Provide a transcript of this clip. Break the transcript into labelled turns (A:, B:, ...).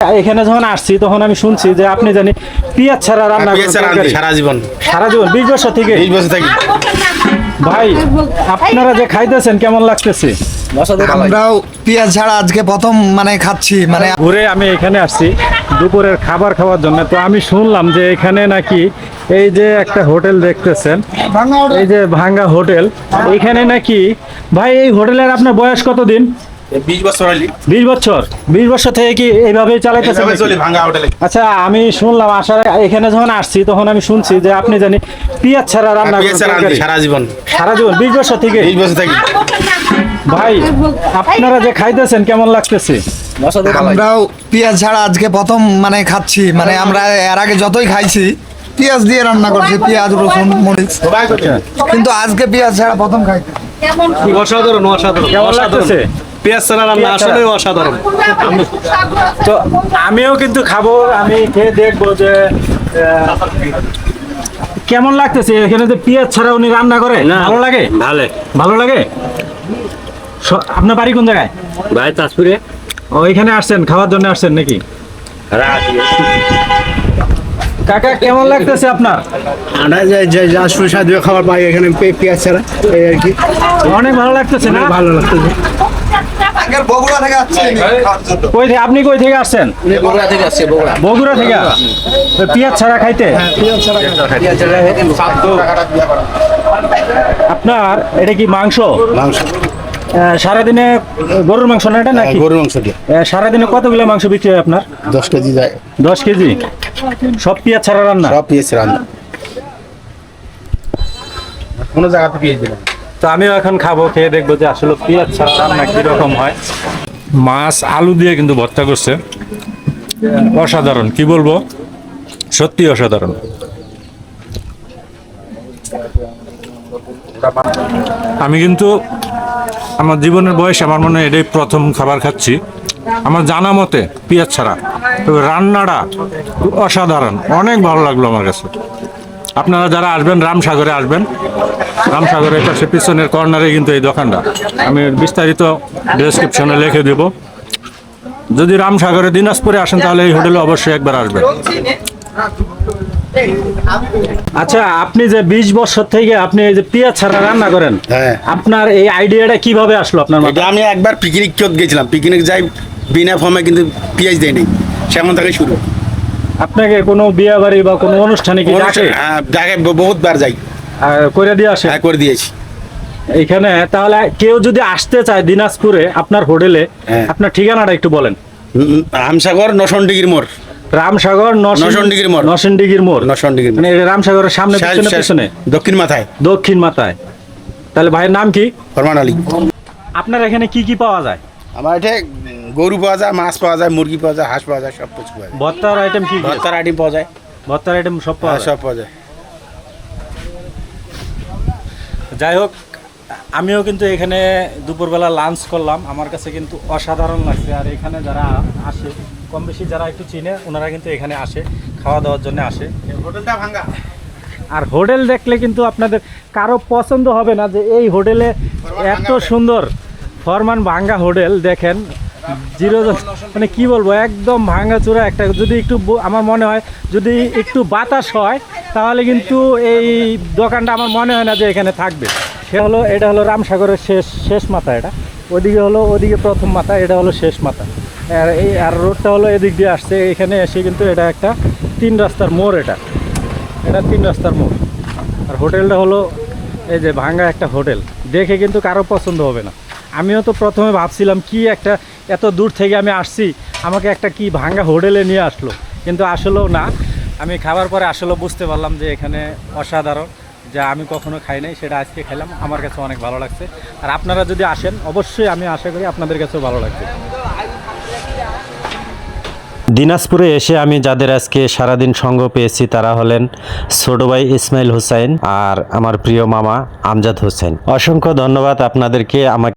A: এখানে যখন আসছি তখন আমি শুনছি যে আপনি জানি পিঁয়াজ ছাড়া রান্না
B: সারা জীবন।
A: সারা জীবন বিশ বছর থেকে।
B: বিশ বছর থাকি।
A: ভাই আপনারা যে খাইতেছেন কেমন লাগতেছে?
C: আমরাও পেঁয়াজ ছাড়া আজকে প্রথম মানে খাচ্ছি মানে
A: ঘুরে আমি এখানে আসছি দুপুরের খাবার খাওয়ার জন্য। তো আমি শুনলাম যে এখানে নাকি এই যে একটা হোটেল দেখতেছেন এই যে ভাঙ্গা হোটেল এখানে নাকি ভাই এই হোটেলের আপনার বয়স কতদিন?
B: বিশ বছর
A: বিশ বছর? বিশ বছর থেকে কি এইভাবেই
B: এইভাবে
A: নাকি?
B: চলি ভাঙ্গা হোটেলে
A: আচ্ছা আমি শুনলাম আসার এখানে যখন আসছি তখন আমি শুনছি যে আপনি জানি পেঁয়াজ ছাড়া রান্না তরকারি।
B: সারা জীবন।
A: সারা জীবন? বিশ বছর থেকে?
B: বিশ বছর থাকি।
A: ভাই আপনারা যে খাইতেছেন কেমন লাগতেছে?
C: আমরাও পেঁয়াজ ছাড়া আজকে প্রথম মানে খাচ্ছি। মানে আমরা এর আগে যতই খাইছি পেঁয়াজ দিয়ে রান্না করছি পেঁয়াজ রসুন মরিচ। কিন্তু আজকে পেঁয়াজ ছাড়া প্রথম খাইছি
D: অসাধারণ অসাধারণ
A: কেমন লাগতেছে?
D: পেঁয়াজ ছাড়া রান্না আসলে অসাধারণ।
A: তো আমিও কিন্তু খাব আমি খেয়ে দেখব যে কেমন লাগতেছে? এখানে যে পেঁয়াজ ছাড়া উনি রান্না করে ভালো লাগে?
D: ভালো।
A: ভালো লাগে? আপনার বাড়ি কোন জায়গায়?
D: ভাই তাজপুরে।
A: ও এখানে আসছেন খাওয়ার জন্য আসছেন নাকি? কাকা কেমন লাগতেছে আপনার?
D: আমরা যে সুস্বাদু খাবার পাই এখানে পে- পেঁয়াজ ছাড়া এই আর কি।
A: অনেক ভালো লাগতেছে না?
D: ভালো লাগতেছে।
C: বগুড়া থেকে আসছি
A: কই থেকে আপনি কই থেকে আসছেন?
D: বগুড়া থেকে আসছে বগুড়া।
A: বগুড়া থেকে? পেঁয়াজ ছাড়া খাইতে? আপনার এটা কি মাংস?
B: মাংস।
A: সারাদিনে গরুর মাংস না এটা নাকি?
B: গরুর মাংস দিয়ে।
A: সারাদিনে কতগুলো মাংস বিক্রি হয় আপনার?
B: দশ কেজি যায়।
A: দশ কেজি? সব পেঁয়াজ ছাড়া রান্না?
B: সব পেয়েছে রান্না। কোনো জায়গাতে পেয়েছে দিলাম
A: তো আমিও এখন খাব খেয়ে দেখব যে আসলে পেঁয়াজ ছাড়া রান্না কীরকম হয়। মাছ আলু দিয়ে কিন্তু ভর্তা করছে। অসাধারণ কি বলব? সত্যি অসাধারণ। আমি কিন্তু আমার জীবনের বয়স আমার মনে হয় এটাই প্রথম খাবার খাচ্ছি। আমার জানা মতে পেঁয়াজ ছাড়া। তবে রান্নাটা অসাধারণ। অনেক ভালো লাগল আমার কাছে। আপনারা যারা আসবেন রামসাগরে আসবেন। রামসাগরের পাশে পিছনের কর্নারে কিন্তু এই দোকানটা। আমি বিস্তারিত ডেসক্রিপশনে লিখে দেব। যদি রামসাগরে দিনাজপুরে আসেন তাহলে এই হোটেলে অবশ্যই একবার আসবেন। আচ্ছা আপনি যে বিশ বছর থেকে আপনি এই যে পেঁয়াজ ছাড়া রান্না করেন
B: হ্যাঁ।
A: আপনার এই আইডিয়াটা কীভাবে আসলো আপনার
B: এটা আমি একবার পিকনিক গেছিলাম। পিকনিক যাই বিনা ফর্মে কিন্তু পেঁয়াজ দেয়নি সেমন থেকে শুরু।
A: আপনাকে কোনো বিয়ে বাড়ি বা কোনো অনুষ্ঠানে কি ডাকে?
B: হ্যাঁ, ডাকে বহুত বার যাই।
A: করে দিয়ে আসে?
B: হ্যাঁ করে দিয়েছি।
A: এখানে তাহলে কেউ যদি আসতে চায় দিনাজপুরে আপনার হোটেলে
B: হ্যাঁ।
A: আপনার ঠিকানাটা একটু বলেন।
B: রামসাগর নশন ডিগ্রি মোড়।
A: রামসাগর
B: নরসিংদীর মোড়।
A: নরসিংদীর মোড়।
B: নশন ডিগ্রি
A: মানে রামসাগরের সামনে পিছনে পিছনে?
B: দক্ষিণ মাথায়।
A: দক্ষিণ মাথায়। তাহলে ভাইয়ের নাম কি?
B: ফরমান আলী।
A: আপনার এখানে কি কি পাওয়া যায়?
B: আমার এটা গরু পাওয়া যায় মাছ পাওয়া যায় মুরগি পাওয়া যায় হাঁস পাওয়া যায় সব কিছু পাওয়া যায়।
A: ভর্তার আইটেম কি
B: ভর্তার আইটেম পাওয়া যায়।
A: ভর্তার আইটেম সব পাওয়া
B: হ্যাঁ,
A: যায়?
B: সব পাওয়া যায়।
A: যাই হোক আমিও কিন্তু এখানে দুপুরবেলা লাঞ্চ করলাম। আমার কাছে কিন্তু অসাধারণ লাগছে। আর এখানে যারা আসে কম বেশি যারা একটু চিনে ওনারা কিন্তু এখানে আসে খাওয়া দাওয়ার জন্য আসে।
B: হোটেলটা ভাঙ্গা।
A: আর হোটেল দেখলে কিন্তু আপনাদের কারও পছন্দ হবে না যে এই হোটেলে এত সুন্দর ফরমান ভাঙ্গা হোটেল দেখেন। জিরো মানে কি বলব, একদম ভাঙ্গা চূড়া একটা, যদি একটু আমার মনে হয়, যদি একটু বাতাস হয়, তাহলে কিন্তু এই দোকানটা আমার মনে হয় না যে এখানে থাকবে। সে হলো, এটা হলো রামসাগরের শেষ শেষ মাথা এটা। ওদিকে হলো, ওদিকে প্রথম মাথা, এটা হলো শেষ মাথা। আর এই, আর রোডটা হলো এদিক দিয়ে আসছে, এখানে এসে কিন্তু এটা একটা তিন রাস্তার মোড় এটা। এটা তিন রাস্তার মোড়। আর হোটেলটা হলো, এই যে ভাঙ্গা একটা হোটেল। দেখে কিন্তু কারও পছন্দ হবে না। আমিও তো প্রথমে ভাবছিলাম, কি একটা এত দূর থেকে আমি আসছি, আমাকে একটা কি ভাঙ্গা হোটেলে নিয়ে আসলো। কিন্তু আসলেও না, আমি খাবার পরে আসলেও বুঝতে পারলাম যে এখানে অসাধারণ, যা আমি কখনো খাই নাই, সেটা আজকে খেলাম, আমার কাছে অনেক ভালো লাগছে। আর আপনারা যদি আসেন, অবশ্যই আমি আশা করি আপনাদের কাছেও ভালো লাগবে। দিনাজপুরে এসে আমি যাদের আজকে সারাদিন সঙ্গ পেয়েছি, তারা হলেন ছোট ভাই ইসমাইল হোসাইন আর আমার প্রিয় মামা আমজাদ হোসেন। অসংখ্য ধন্যবাদ আপনাদেরকে আমাকে